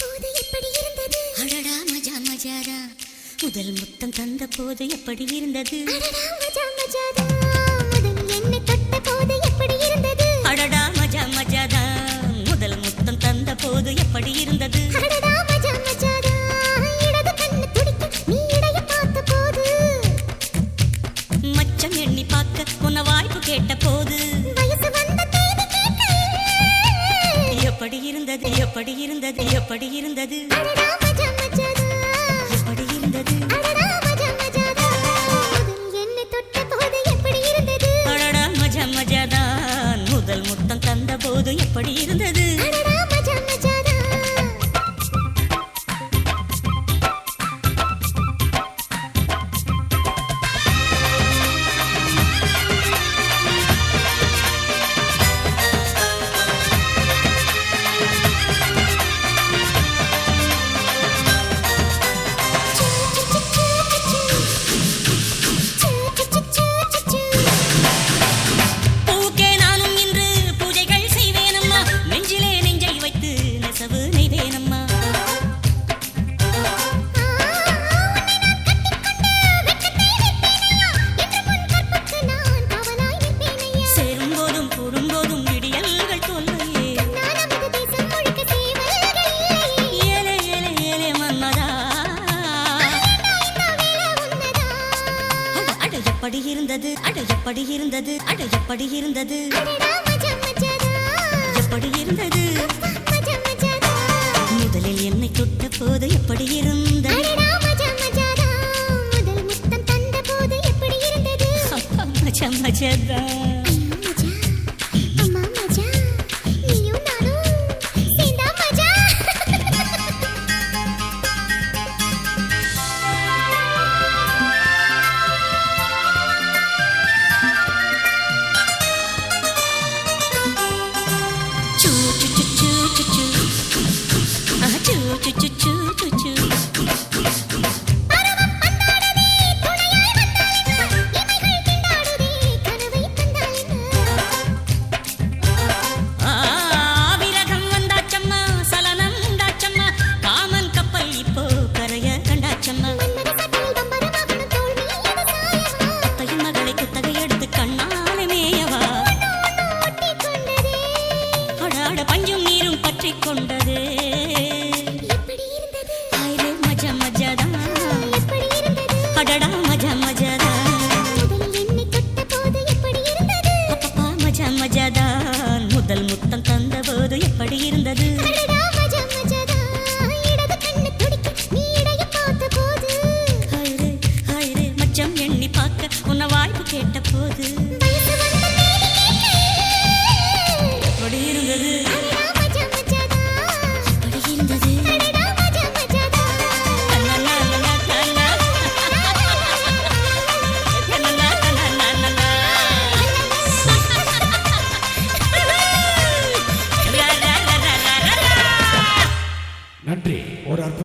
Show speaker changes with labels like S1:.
S1: போது எப்படி இருந்தது?
S2: அடடா மஜா மஜாதா முதல் முத்தம் தந்த போது எப்படி இருந்தது?
S1: அடடா மஜா மஜாதா முதல் என்னை தொட்ட போது எப்படி இருந்தது?
S2: அடடா மஜா மஜாதா முதல் முத்தம் தந்த போது எப்படி இருந்தது?
S1: அடடா
S2: எப்படி இருந்தது எப்படி இருந்தது எப்படி இருந்தது இருந்தது? அட எப்படி இருந்தது? அட எப்படி இருந்தது? எப்படி இருந்தது? முதலில் என்னை தொட்ட போது எப்படி இருந்தது? மச்சம் மச்சதா ch ch ch உன்னி பார்க்க உன்னை வாய்ப்பு கேட்ட போது அப்படி இருந்தது. நன்றி. ஒரு அற்புதம்